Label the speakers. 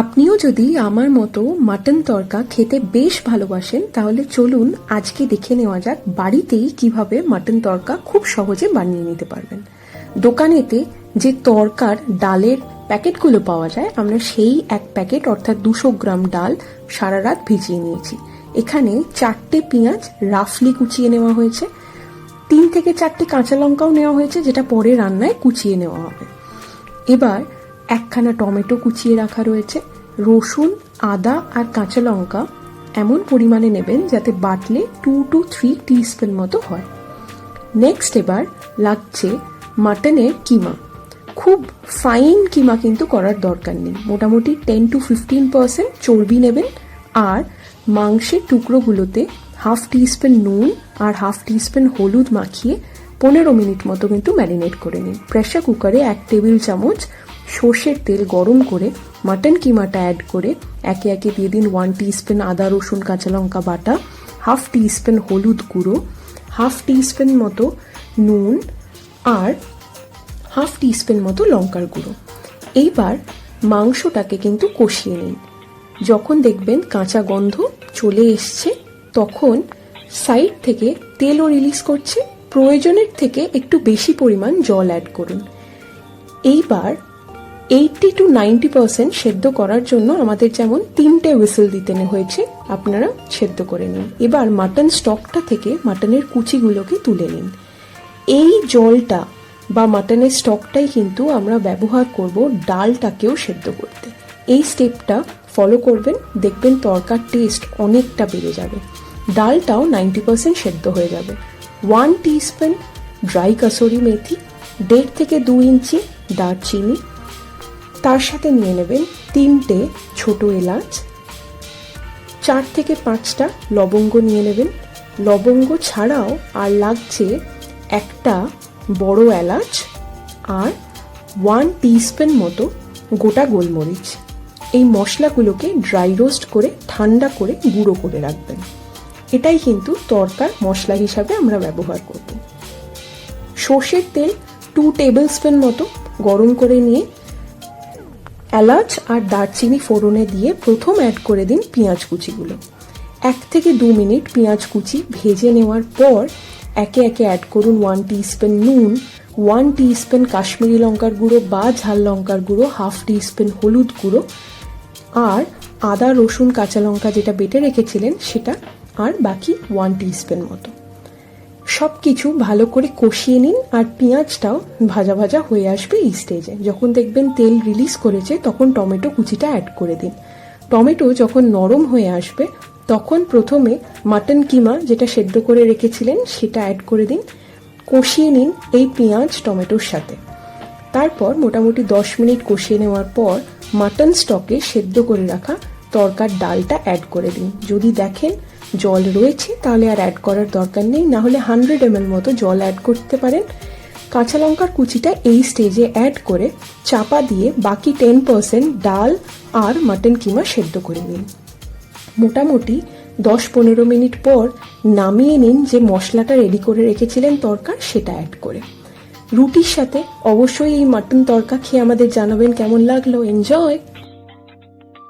Speaker 1: আপনিও যদি আমার মতো মাটন তরকা খেতে বেশ ভালোবাসেন, তাহলে চলুন আজকে দেখে নেওয়া যাক বাড়িতেই কীভাবে মাটন তরকা খুব সহজে বানিয়ে নিতে পারবেন। দোকানেতে যে তরকার ডালের প্যাকেটগুলো পাওয়া যায়, আমরা সেই এক প্যাকেট অর্থাৎ দুশো গ্রাম ডাল সারা রাত ভিজিয়ে নিয়েছি। এখানে চারটে পেঁয়াজ রাফলি কুচিয়ে নেওয়া হয়েছে। তিন থেকে চারটে কাঁচা লঙ্কাও নেওয়া হয়েছে, যেটা পরে রান্নায় কুচিয়ে নেওয়া হবে। এবার একখানা টমেটো কুচিয়ে রাখা রয়েছে। রসুন, আদা আর কাঁচা লঙ্কা এমন পরিমাণে নেবেন যাতে বাটলে টু টু থ্রি টিস্পুন মতো হয়। নেক্সট এবার লাগছে মাটনের কিমা। খুব ফাইন কিমা কিন্তু করার দরকার নেই। মোটামুটি টেন টু ফিফটিন পার্সেন্ট চর্বি নেবেন আর মাংসের টুকরোগুলোতে হাফ টিস্পুন নুন আর হাফ টিস্পুন হলুদ মাখিয়ে পনেরো মিনিট মতো কিন্তু ম্যারিনেট করে নিন। প্রেশার কুকারে এক টেবিল চামচ সর্ষের তেল গরম করে মাটন কিমাটা অ্যাড করে, একে একে দিয়ে দিন ওয়ান টিস্পুন আদা, রসুন, কাঁচা লঙ্কা বাটা হাফ টিস্পুন হলুদ গুঁড়ো হাফ টিস্পুন মতো নুন আর হাফ টিস্পুন মতো লঙ্কার গুঁড়ো। এইবার মাংসটাকে কিন্তু কষিয়ে নিন। যখন দেখবেন কাঁচা গন্ধ চলে এসছে, তখন সাইড থেকে তেলও রিলিজ করছে, প্রয়োজনের থেকে একটু বেশি পরিমাণ জল অ্যাড করুন। এইবার এইটটি টু নাইনটি পার্সেন্ট সেদ্ধ করার জন্য আমাদের যেমন তিনটে হুইসেল দিতে হয়েছে, আপনারা সেদ্ধ করে নিন। এবার মাটন স্টকটা থেকে মাটনের কুচিগুলোকে তুলে নিন। এই জলটা বা মাটনের স্টকটাই কিন্তু আমরা ব্যবহার করব ডালটাকেও সেদ্ধ করতে। এই স্টেপটা ফলো করবেন, দেখবেন তরকার টেস্ট অনেকটা বেড়ে যাবে। ডালটাও নাইনটি পার্সেন্ট সেদ্ধ হয়ে যাবে। One teaspoon dry kasuri methi দেড় থেকে দু ইঞ্চি দারচিনি তার সাথে নিয়ে নেবেন তিনটে ছোট এলাচ। চার থেকে পাঁচটা লবঙ্গ নিয়ে নেবেন। লবঙ্গ ছাড়াও আর লাগছে একটা বড় এলাচ আর ওয়ান টিস্পুন মতো গোটা গোলমরিচ। এই মশলাগুলোকে ড্রাই রোস্ট করে, ঠান্ডা করে, গুঁড়ো করে রাখবেন। এটাই কিন্তু তরকার মশলা হিসাবে আমরা ব্যবহার করব। সর্ষের তেল টু টেবিল স্পুন মতো গরম করে নিয়ে এলাচ আর দারচিনি ফোড়নে দিয়ে প্রথম অ্যাড করে দিন পেঁয়াজ কুচিগুলো। এক থেকে দু মিনিট পেঁয়াজ কুচি ভেজে নেওয়ার পর একে একে অ্যাড করুন ওয়ান টিস্পুন নুন ওয়ান টিস্পুন কাশ্মীরি লঙ্কার গুঁড়ো বা ঝাল লঙ্কার গুঁড়ো হাফ টিস্পুন হলুদ গুঁড়ো আর আদা, রসুন, কাঁচা লঙ্কা যেটা বেটে রেখেছিলেন সেটা আর বাকি ওয়ান টিস্পুন মতো। সব কিছু ভালো করে কষিয়ে নিন আর পেঁয়াজটাও ভাজা ভাজা হয়ে আসবে এই স্টেজে যখন দেখবেন তেল রিলিজ করেছে, তখন টমেটো কুচিটা অ্যাড করে দিন। টমেটো যখন নরম হয়ে আসবে, তখন প্রথমে মাটন কিমা যেটা সেদ্ধ করে রেখেছিলেন, সেটা অ্যাড করে দিন। কষিয়ে নিন এই পেঁয়াজ টমেটোর সাথে। তারপর মোটামুটি দশ মিনিট কষিয়ে নেওয়ার পর মাটন স্টকে সেদ্ধ করে রাখা তরকার ডালটা অ্যাড করে দিন। যদি দেখেন জল রয়েছে, তাহলে আর অ্যাড করার দরকার নেই। না হলে হান্ড্রেড এম মতো জল অ্যাড করতে পারেন। কাঁচা লঙ্কার কুচিটা এই স্টেজে অ্যাড করে চাপা দিয়ে বাকি টেন পার্সেন্ট ডাল আর মাটন কিমা সেদ্ধ করে নিন। মোটামুটি দশ পনেরো মিনিট পর নামিয়ে নিন যে মশলাটা রেডি করে রেখেছিলেন তরকার, সেটা অ্যাড করে। রুটির সাথে অবশ্যই এই মাটন তরকা খেয়ে আমাদের জানাবেন কেমন লাগল। এনজয়